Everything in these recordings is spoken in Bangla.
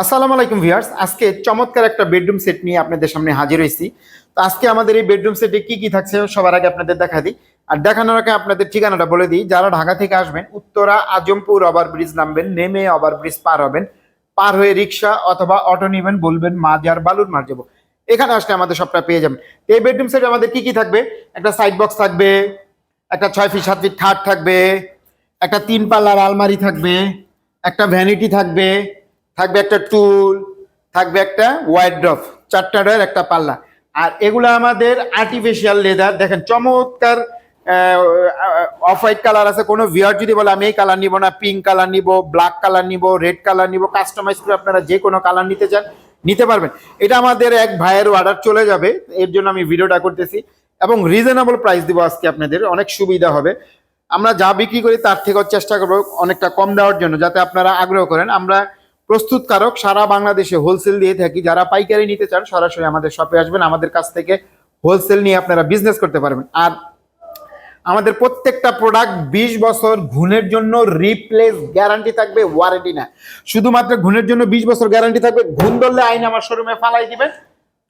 আসসালামু আলাইকুম ভিউয়ার্স। আজকে চমৎকার একটা বেডরুম সেট নিয়ে আপনাদের সামনে হাজির হয়েছি। তো আজকে আমাদের এই বেডরুম সেটে কি কি থাকছে সবার আগে আপনাদের দেখা দিই। আর দেখানোর আগে আপনাদের ঠিকানাটা বলে দিই। যারা ঢাকা থেকে আসবেন, উত্তরা, আজমপুর ওভার ব্রিজ নামবেন, নেমে ওভার ব্রিজ পার হবেন, পার হয়ে রিক্সা অথবা অটো নেবেন, বলবেন মাজার বালুর মার যাব। এখানে আসলে আমাদের সবটা পেয়ে যাবেন। এই বেডরুম সেটে আমাদের কি কি থাকবে? একটা সাইড বক্স থাকবে, একটা ছয় ফিট সাত ফিট খাট থাকবে, একটা তিন পাল্লার আলমারি থাকবে, একটা ভ্যানিটি থাকবে থাকবে একটা টুল থাকবে একটা ওয়াইড ড্রপ চারটা ডয়ের একটা পাল্লা। আর এগুলো আমাদের আর্টিফিশিয়াল লেদার দেখেন চমৎকার অফ হোয়াইট কালার আছে। কোনো ভিয়ার যদি বলে, আমি এই কালার নিব না পিঙ্ক কালার নিব ব্ল্যাক কালার নিব রেড কালার নিব কাস্টমাইজ করে আপনারা যে কোনো কালার নিতে চান, নিতে পারবেন। এটা আমাদের এক ভাইয়ের অর্ডার চলে যাবে। এর জন্য আমি ভিডিওটা করতেছি। এবং রিজনেবল প্রাইস দিব আজকে আপনাদের। অনেক সুবিধা হবে। আমরা যা বিক্রি করি, তার থেকেও চেষ্টা করব অনেকটা কম দেওয়ার জন্য, যাতে আপনারা আগ্রহ করেন। আমরা প্রস্তুতকারক সারা বাংলাদেশে হোলসেল দিয়ে থাকি। যারা পাইকারি নিতে চান, সরাসরি আমাদের শপে আসবেন। আমাদের কাছ থেকে হোলসেল নিয়ে আপনারা বিজনেস করতে পারবেন। আর আমাদের প্রত্যেকটা প্রোডাক্ট বিশ বছর ঘুণের জন্য রিপ্লেস গ্যারান্টি থাকবে ওয়ারেন্টি না। শুধুমাত্র ঘুণের জন্য বিশ বছর গ্যারান্টি থাকবে। ঘুণ ধরলে আইন আমার শোরুমে ফালাই দিবেন,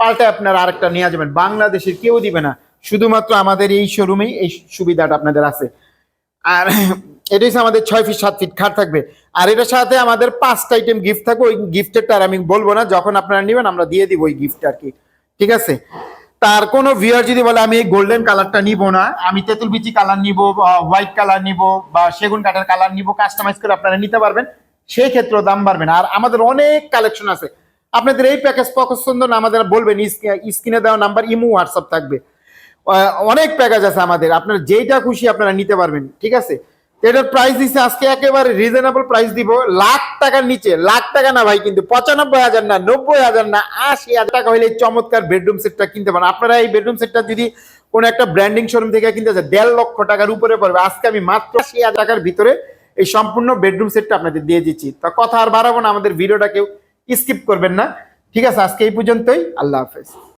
পাল্টে আপনারা আরেকটা নিয়ে যাবেন। বাংলাদেশের কেউ দিবে না। শুধুমাত্র আমাদের এই শোরুমেই এই সুবিধাটা আপনাদের আছে। আর এটা হচ্ছে আমাদের ছয় ফিট সাত ফিট খাট থাকবে। আর এটার সাথে আমাদের পাঁচটা আইটেম গিফট থাকবে। ওই গিফটেরটা আর আমি বলব না, যখন আপনারা নেবেন আমরা দিয়ে দিব ওই গিফট আর কি। ঠিক আছে? তার কোনো ভিউয়ার যদি বলে, আমি এই গোল্ডেন কালারটা নিব না, আমি তেঁতুল বিচি কালার নিব হোয়াইট কালার নিব, বা সেগুন কাঠের কালার নিব কাস্টমাইজ করে আপনারা নিতে পারবেন, সেই ক্ষেত্রেও দাম বাড়বে না। আর আমাদের অনেক কালেকশন আছে। আপনাদের এই প্যাকেজ পছন্দ না, আমাদের বলবেন স্ক্রিনে দেওয়া নাম্বার ইমো হোয়াটসঅ্যাপ থাকবে। অনেক প্যাকেজ আছে আমাদের। আপনার যেইটা খুশি আপনারা নিতে পারবেন। ঠিক আছে? এটার প্রাইস দিচ্ছে আজকে একেবারে রিজনেবল প্রাইস দিব। লাখ টাকার নিচে, লাখ টাকা না ভাই, কিন্তু পঁচানব্বই হাজার না, নব্বই হাজার না, আশি হাজার টাকা এই চমৎকার বেডরুম সেটটা কিনতে পারেন। আপনারা এই বেডরুম সেটটা যদি কোনো একটা ব্র্যান্ডিং শোরুম থেকে কিনতে চান, দেড় লক্ষ টাকার উপরে পড়বে। আজকে আমি মাত্র আশি হাজার টাকার ভিতরে এই সম্পূর্ণ বেডরুম সেটটা আপনাদের দিয়ে দিচ্ছি। তো কথা আর বাড়াবো না, আমাদের ভিডিওটা কেউ স্কিপ করবেন না। ঠিক আছে, আজকে এই পর্যন্তই। আল্লাহ হাফেজ।